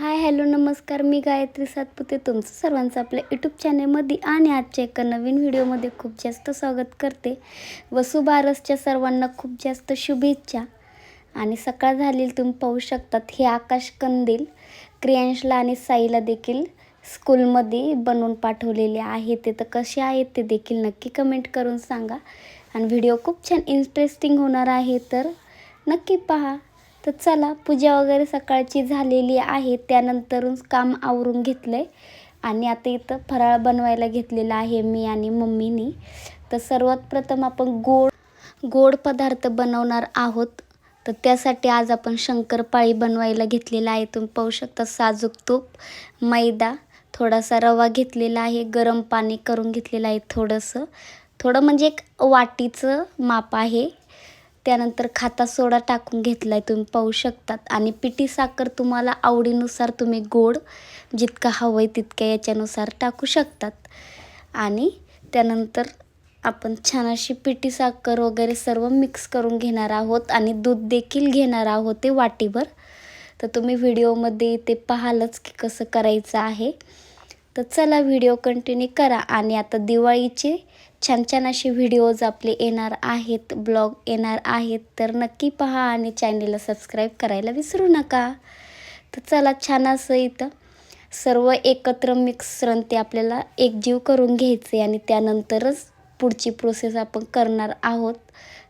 Hi hello नमस्कार. मी गायत्री सातपुते. तुमचं सर्वांचं आपल्या यूट्यूब चॅनलमध्ये आणि आजच्या एका नवीन व्हिडिओमध्ये खूप जास्त स्वागत करते. वसुबारसच्या सर्वांना खूप जास्त शुभेच्छा. आणि सकाळ झालेली तुम्ही पाहू शकतात हे आकाश कंदील क्रियांशला आणि साईला देखील स्कूलमध्ये बनवून पाठवलेले आहे. ते तर कसे आहेत ते देखील नक्की कमेंट करून सांगा. आणि व्हिडिओ खूप छान इंटरेस्टिंग होणार आहे तर नक्की पहा. तर चला पूजा वगैरे सकाळची झालेली आहे. त्यानंतरून काम आवरून घेतलं आहे आणि आता इथं फराळ बनवायला घेतलेला आहे मी आणि मम्मीनी. तर सर्वात प्रथम आपण गोड गोड पदार्थ बनवणार आहोत. तर त्यासाठी आज आपण शंकरपाळी बनवायला घेतलेला आहे. तुम्ही पाहू शकता साजूक तूप मैदा थोडासा रवा घेतलेला आहे. गरम पाणी करून घेतलेलं आहे थोडंसं. थोडं म्हणजे एक वाटीचं माप आहे. त्यानंतर खाता सोडा टाकून घेतला आहे तुम्ही पाहू शकतात. आणि पिठी साखर तुम्हाला आवडीनुसार तुम्ही गोड जितका हवं आहे तितक्या याच्यानुसार टाकू शकतात. आणि त्यानंतर आपण छान अशी पिठी साखर वगैरे सर्व मिक्स करून घेणार आहोत आणि दूध देखील घेणार आहोत ते वाटीभर. तर तुम्ही व्हिडिओमध्ये ते पाहालच की कसं करायचं आहे. तर चला व्हिडिओ कंटिन्यू करा. आणि आता दिवाळीचे छान छान असे व्हिडिओज आपले येणार आहेत ब्लॉग येणार आहेत. तर नक्की पहा आणि चॅनेलला सबस्क्राईब करायला विसरू नका. तर चला छान असं इथं सर्व एकत्र मिश्रण ते आपल्याला एकजीव करून घ्यायचे आणि त्यानंतरच पुढची प्रोसेस आपण करणार आहोत.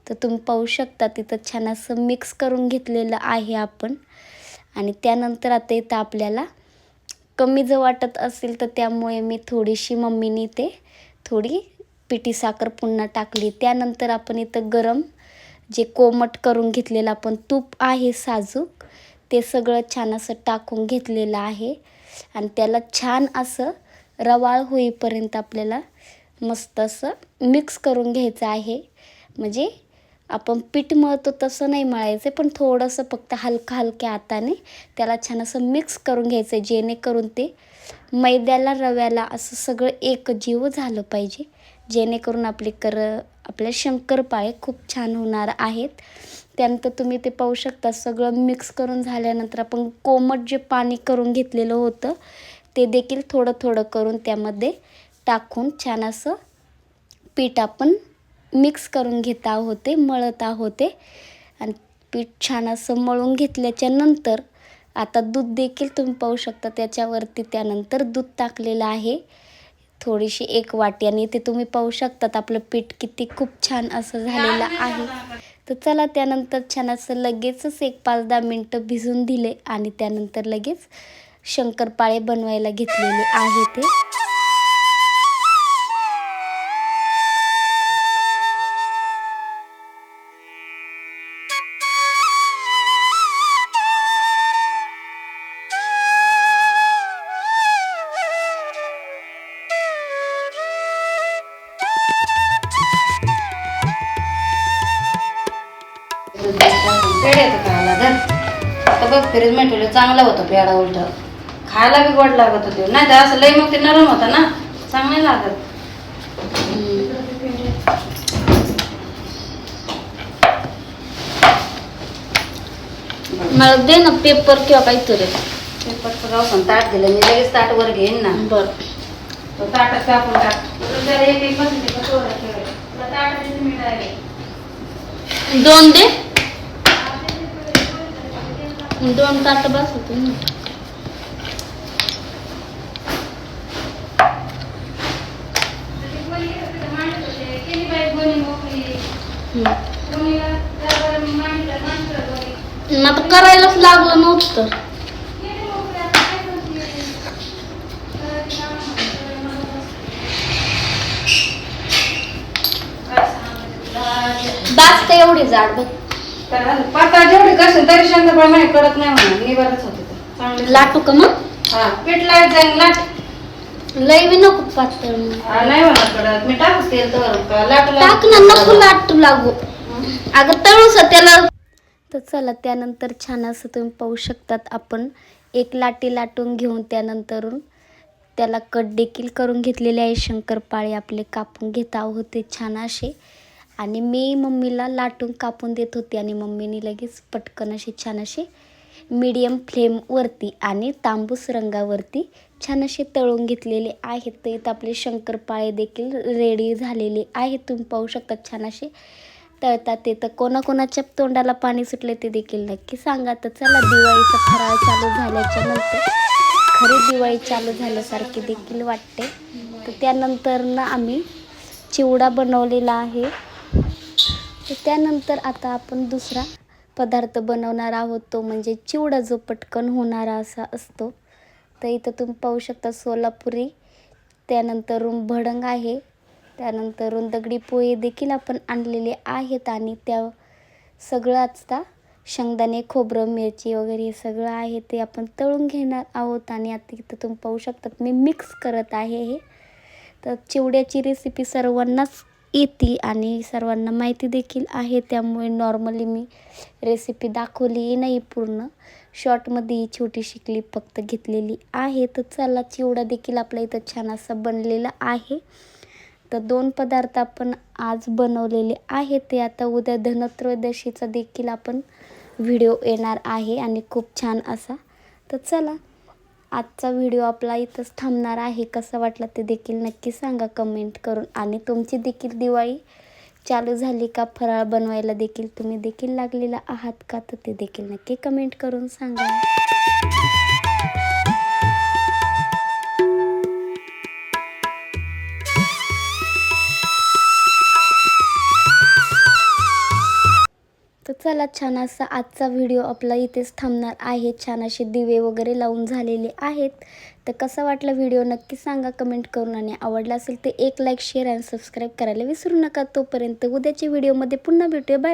तर तुम्ही पाहू शकता तिथं छान असं मिक्स करून घेतलेलं आहे आपण. आणि त्यानंतर आता इथं आपल्याला कमी जर वाटत असेल तर त्यामुळे मी थोडीशी मम्मीनी ते थोडी पिठी साखर पुन्हा टाकली. त्यानंतर आपण इथं गरम जे कोमट करून घेतलेलं आपण तूप आहे साजूक ते सगळं छान असं टाकून घेतलेलं आहे. आणि त्याला छान असं रवाळ होईपर्यंत आपल्याला मस्त असं मिक्स करून घ्यायचं आहे. म्हणजे आपण पीठ मळतो तसं नाही मळायचं पण थोडंसं फक्त हलकं हलक्या हाताने त्याला छान असं मिक्स करून घ्यायचं आहे जेणेकरून ते मैद्याला रव्याला असं सगळं एकजीव झालं पाहिजे. जेणेकरून आपले कर आपल्या शंकरपाळे खूप छान होणार आहेत. त्यानंतर तुम्ही ते पाहू शकता सगळं मिक्स करून झाल्यानंतर आपण कोमट जे पाणी करून घेतलेलं होतं ते देखील थोडं थोडं करून त्यामध्ये टाकून छान असं पीठ आपण मिक्स करून घेत आहोते मळत आहोते. आणि पीठ छान असं मळून घेतल्याच्या नंतर आता दूध देखील तुम्ही पाहू शकता त्याच्यावरती त्यानंतर दूध टाकलेलं आहे. थोडीशी एक वाटी आणि इथे तुम्ही पाहू शकतात आपलं पीठ किती खूप छान असं झालेलं आहे तर चला त्यानंतर छान असं लगेचच एक पाच दहा मिनटं भिजून दिले आणि त्यानंतर लगेच शंकरपाळे बनवायला घेतलेले आहे ते. पेढे येतं खायला धर आता बघ फ्रीज चांगला होता पेढा उलट. खायला बी गोड लागत होते. नाही तर असं लई मग ते नरम होता ना चांगलं लागत. मला दे ना पेपर किंवा काहीतरी. ते पटकन राहून ताट दिलं मी लगेच ताट वर घेईन ना. बर. तो ताटात कापून टाक. तुला जरा एक एक बसून ते कसं वरं ठेवायचं. तुला ताटात मीठ आहे. दोन दे दोन ताट बस होते ना. मग आता करायलाच लागलं नव्हतं तर. बस. काय बास एवढी जाड बघ तर पातळ जेवढी करशील तरी शंकरपाळ माहिती कडत नाही म्हणा. निवारच होते ते. चांगले लाटू का मग? हा. पीठ लाट. लई बी नको पातळ. मग. हा, नाही म्हणत कडत मी टाकूच तर लाटू टाक ना नको लाटू लागू. अगं तळूस त्याला. तर चला त्यानंतर छान असं तुम्ही पाहू शकतात आपण. एक लाटी लाटून घेऊन त्यानंतरून त्याला कट देखील करून घेतलेले आहे. शंकरपाळे आपले कापून घेत आहोत ते छान असे. आणि मी मम्मीला लाटून कापून देत होते आणि मम्मीने लगेच पटकन अशी छान असे मीडियम फ्लेमवरती आणि तांबूस रंगावरती छान असे तळून घेतलेले आहेत तर इथं आपले शंकरपाळे देखील रेडी झालेले आहेत तुम्ही पाहू शकता छान असे तळतात ते. तर कोणाकोणाच्या तोंडाला पाणी सुटले ते देखील नक्की सांगा. तर चला दिवाळीचा फराळ चालू झाल्याच्यानंतर खरी दिवाळी चालू झाल्यासारखी देखील वाटते. तर त्यानंतर ना आम्ही चिवडा बनवलेला आहे. तर त्यानंतर आता आपण दुसरा पदार्थ बनवणार आहोत. तो म्हणजे चिवडा जो पटकन होणारा असा असतो. तर इथं तुम्ही पाहू शकता सोलापुरी त्यानंतरून भडंग आहे त्यानंतरून दगडी पोहे देखील आपण आणलेले आहेत आणि त्या सगळं आता शेंगदाणे खोबरं मिरची वगैरे हे सगळं आहे ते आपण तळून घेणार आहोत आणि आता इथं तुम्ही पाहू शकतात मी मिक्स करत आहे हे. तर चिवड्याची रेसिपी सर्वांनाच येते आणि सर्वांना माहिती देखील आहे. त्यामुळे नॉर्मली मी रेसिपी दाखवली नाही पूर्ण. शॉर्टमध्ये छोटीशी क्लिप फक्त घेतलेली आहे. तर चला चिवडा देखील आपल्या इथं छान असा बनलेला आहे. तर दोन पदार्थ आपण आज बनवलेले आहेत. ते आता उद्या धनत्रयोदशीचा देखील आपण व्हिडिओ येणार आहे आणि खूप छान असा. तर चला आजचा व्हिडिओ आपला इथंच थांबणार आहे. कसा वाटला ते देखील नक्की सांगा कमेंट करून. आणि तुमची देखील दिवाळी चालू झाली का? फराळ बनवायला देखील तुम्ही देखील लागलेला आहात का? तर ते देखील नक्की कमेंट करून सांगा. चला छान असा आजचा व्हिडिओ आपला इथेच थांबणार आहे. छान असे दिवे वगैरे लावून झालेले आहेत. तर कसा वाटला व्हिडिओ नक्की सांगा कमेंट करून आणि आवडला असेल तर एक लाईक शेअर आणि सबस्क्राईब करायला विसरू नका. तोपर्यंत उद्याच्या व्हिडिओमध्ये पुन्हा भेटूया. बाय